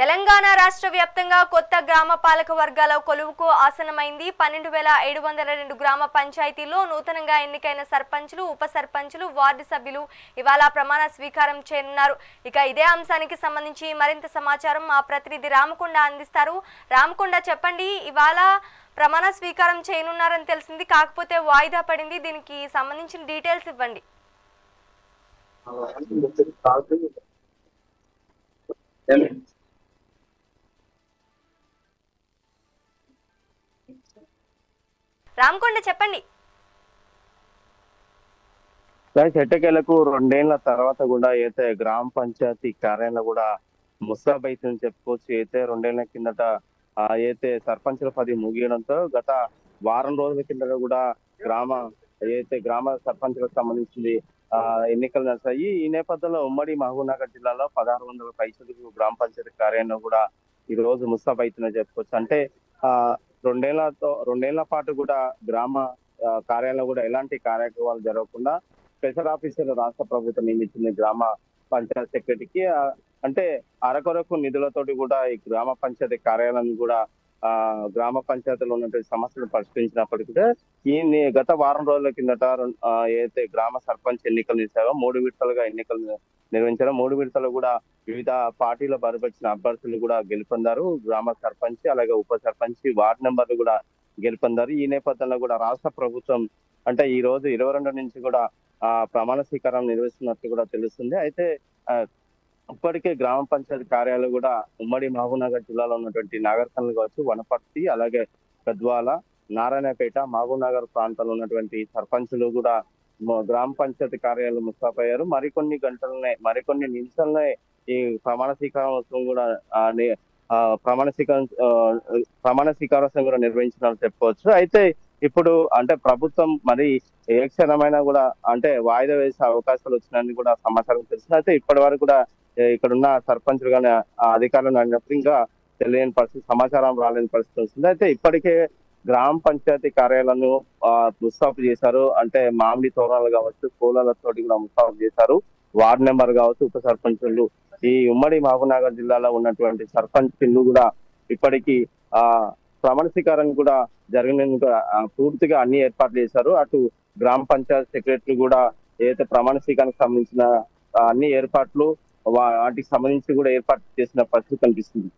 తెలంగాణ రాష్ట్ర వ్యాప్తంగా కొత్త గ్రామ పాలక వర్గాల కొలువుకు ఆసనమైంది. పన్నెండు వేల ఏడు వందల రెండు గ్రామ పంచాయతీల్లో నూతనంగా ఎన్నికైన సర్పంచులు ఉప సర్పంచులు వార్డు సభ్యులు ఇవాళ ప్రమాణ స్వీకారం చేయనున్నారు. ఇక ఇదే అంశానికి సంబంధించి మరింత సమాచారం మా ప్రతినిధి రామకొండ అందిస్తారు. రామకొండ చెప్పండి ఇవాళ ప్రమాణ స్వీకారం చేయనున్నారని తెలిసింది. కాకపోతే వాయిదా పడింది. దీనికి సంబంధించిన డీటెయిల్స్ ఇవ్వండి. రామకొండ చెప్పండి. ఎట్టకేలకు రెండేళ్ళ తర్వాత కూడా అయితే గ్రామ పంచాయతీ కార్యాలయంలో కూడా ముస్తాబ్ చెప్పుకోవచ్చు. అయితే రెండేళ్ళ కిందట అయితే సర్పంచుల పది ముగియడంతో గత వారం రోజుల కిందట కూడా గ్రామ అయితే గ్రామ సర్పంచులకు సంబంధించింది ఆ ఎన్నికలు నడిచాయి. ఈ నేపథ్యంలో ఉమ్మడి మహబూబ్నగర్ జిల్లాలో పదహారు వందల పైసలకు గ్రామ పంచాయతీ కార్యాలయంలో కూడా ఈ రోజు ముస్తాబ్ అవుతుందని చెప్పుకోవచ్చు. అంటే ఆ రెండేళ్ళతో రెండేళ్ళ పాటు కూడా గ్రామ కార్యాలయం కార్యాలయంలో కూడా ఎలాంటి కార్యక్రమాలు జరగకుండా స్పెషల్ ఆఫీసర్ రాష్ట్ర ప్రభుత్వం నియమించింది గ్రామ పంచాయత్ సెక్రటరీకి. అంటే అరకొరకు నిధులతోటి కూడా ఈ గ్రామ పంచాయతీ కార్యాలయం కూడా ఆ గ్రామ పంచాయతీలో ఉన్నటువంటి సమస్యలు పరిష్కరించినప్పటికీ కూడా ఈ గత వారం రోజుల కిందట ఏదైతే గ్రామ సర్పంచ్ ఎన్నికలు చేశారో మూడు విడతలుగా ఎన్నికలు నిర్వహించారో మూడు విడతలు కూడా వివిధ పార్టీల బలపరిచిన అభ్యర్థులు కూడా గెలుపొందారు. గ్రామ సర్పంచ్ అలాగే ఉప సర్పంచ్ వార్డు నెంబర్లు కూడా గెలుపొందారు. ఈ నేపథ్యంలో కూడా రాష్ట్ర ప్రభుత్వం అంటే ఈ రోజు ఇరవై రెండు నుంచి కూడా ఆ ప్రమాణ స్వీకారం నిర్వహిస్తున్నట్టు కూడా తెలుస్తుంది. అయితే ఇప్పటికే గ్రామ పంచాయతీ కార్యాలయాలు కూడా ఉమ్మడి మహబూబ్నగర్ జిల్లాలో ఉన్నటువంటి నాగర్కర్నూలు కావచ్చు వనపర్తి అలాగే గద్వాల నారాయణపేట మహబూబ్నగర్ ప్రాంతాల్లో ఉన్నటువంటి సర్పంచులు కూడా గ్రామ పంచాయతీ కార్యాలయాలు ముస్తాఫయ్యారు మరికొన్ని గంటలనే మరికొన్ని నిమిషాలనే ఈ ప్రమాణ స్వీకారోత్సవం కూడా ప్రమాణ స్వీకారం ప్రమాణ స్వీకారోత్సవం కూడా నిర్వహించినట్లు చెప్పుకోవచ్చు. అయితే ఇప్పుడు అంటే ప్రభుత్వం మరి ఏ క్షణమైనా కూడా అంటే వాయిదా వేసే అవకాశాలు వచ్చినాయని కూడా సమాచారం తెలిసింది అయితే ఇప్పటి వరకు కూడా ఇక్కడ ఉన్న సర్పంచులు కానీ ఆ అధికారులు అడిగినప్పుడు ఇంకా తెలియని పరిస్థితి సమాచారం రాలేని పరిస్థితి వస్తుంది. అయితే ఇప్పటికే గ్రామ పంచాయతీ కార్యాలయాలను ముస్తాఫ్ చేశారు. అంటే మామిడి తోరణాలు కావచ్చు పూలతోటి కూడా ముస్తాఫ్ చేశారు. వార్డు నెంబర్ కావచ్చు ఉప సర్పంచులు. ఈ ఉమ్మడి మహబూబ్నగర్ జిల్లాలో ఉన్నటువంటి సర్పంచులు కూడా ఇప్పటికీ ఆ ప్రమాణ కూడా జరిగినందుకు పూర్తిగా అన్ని ఏర్పాట్లు చేశారు. అటు గ్రామ పంచాయత్ సెక్రటరీ కూడా ఏదైతే ప్రమాణ స్వీకారానికి సంబంధించిన అన్ని ఏర్పాట్లు వాటికి సంబంధించి కూడా ఏర్పాటు చేసిన పరిస్థితి కనిపిస్తుంది.